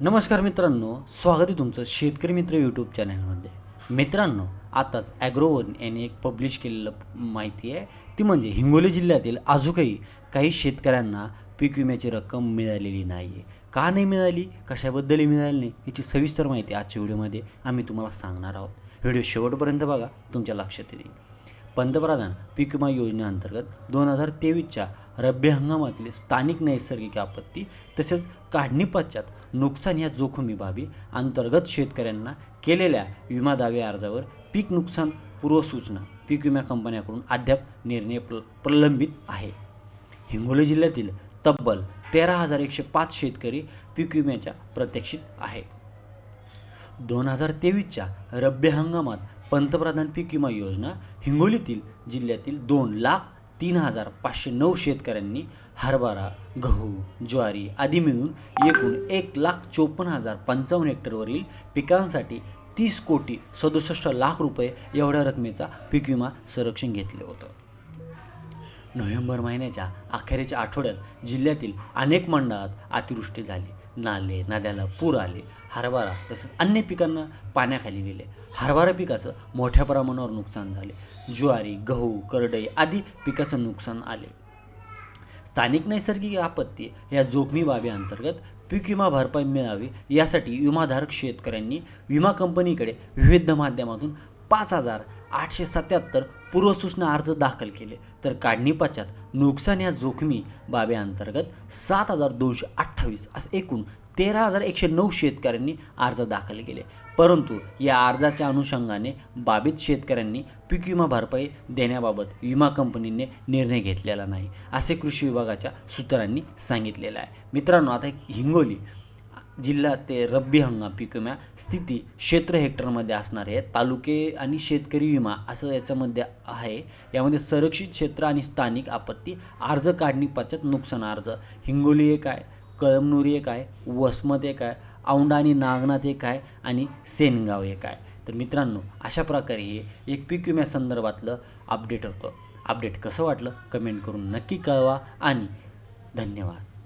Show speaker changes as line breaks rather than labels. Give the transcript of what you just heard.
नमस्कार मित्रांनो स्वागत आहे तुमचं शेतकरी मित्र यूट्यूब चॅनलमध्ये मित्रांनो आताच ॲग्रोवन यांनी एक पब्लिश केलेलं माहिती आहे. ती म्हणजे हिंगोली जिल्ह्यातील अजूनही काही शेतकऱ्यांना पीक विम्याची रक्कम मिळालेली नाही आहे का नाही मिळाली? कशाबद्दलही मिळाली नाही? याची सविस्तर माहिती आजच्या व्हिडिओमध्ये आम्ही तुम्हाला सांगणार आहोत. व्हिडिओ शेवटपर्यंत बघा तुमच्या लक्षात येईल. पंतप्रधान पीक विमा योजनेअंतर्गत दोन हजार तेवीसच्या रब्बी हंगामातील स्थानिक नैसर्गिक आपत्ती तसेच काढणी पश्चात नुकसान या जोखमी बाबी अंतर्गत शेतकऱ्यांना केलेल्या विमा दावे अर्जावर पीक नुकसान पूर्वसूचना पीक विमा कंपन्याकडून अद्याप निर्णय प्र प्रलंबित आहे. हिंगोली जिल्ह्यातील तब्बल तेरा हजार एकशे पाच शेतकरी पीक विम्याच्या प्रत्यक्षित आहे दोन हजार तेवीसच्या रब्बी हंगामात पंतप्रधान पीक विमा योजना हिंगोलीतील जिल्ह्यातील दोन लाख तीन हजार पाचशे नऊ शेतकऱ्यांनी हरभरा गहू ज्वारी आदी मिळून एकूण एक लाख चोपन्न हजार पंचावन्न हेक्टरवरील पिकांसाठी तीस कोटी सदुसष्ट लाख रुपये एवढ्या रकमेचा पीक विमा संरक्षण घेतले होतं. नोव्हेंबर महिन्याच्या अखेरच्या आठवड्यात जिल्ह्यातील अनेक मंडळात अतिवृष्टी झाली. नाले नद्याला पूर आले हरभरा तसेच अन्य पिकांना पाण्याखाली गेले. हरभरा पिकाचं मोठ्या प्रमाणावर नुकसान झाले. ज्वारी गहू करडई आदी पिकाचं नुकसान आले. स्थानिक नैसर्गिक आपत्ती या जोखमी बाबी अंतर्गत पीक विमा भरपाई मिळावी यासाठी विमाधारक शेतकऱ्यांनी विमा कंपनीकडे विविध माध्यमातून पाच हजार आठशे सत्याहत्तर पूर्वसूचना अर्ज दाखल केले. तर काढणी पश्चात नुकसान या जोखमी बाबीअंतर्गत सात हजार दोनशे अठ्ठावीस असं एकूण तेरा हजार एकशे नऊ शेतकऱ्यांनी अर्ज दाखल केले. परंतु या अर्जाच्या अनुषंगाने बाबीत शेतकऱ्यांनी पीक विमा भरपाई देण्याबाबत विमा कंपनीने निर्णय घेतलेला नाही असे कृषी विभागाच्या सूत्रांनी सांगितलेलं आहे. मित्रांनो आता एक हिंगोली जिल्हा ते रब्बी हंगाम पीक विमा स्थिती क्षेत्र हेक्टरमध्ये असणार आहे तालुके आणि शेतकरी विमा असं याच्यामध्ये आहे. यामध्ये संरक्षित क्षेत्र आणि स्थानिक आपत्ती अर्ज काढणी पाचत नुकसान अर्ज हिंगोली एक आहे कळमनुरी एक आहे वसमत एक आहे औंढा आणि नागनाथ एक आहे आणि सेनगाव एक आहे. तर मित्रांनो अशा प्रकारे हे एक पीक विम्यासंदर्भातलं अपडेट होतं. अपडेट कसं वाटलं? कमेंट करून नक्की कळवा आणि धन्यवाद.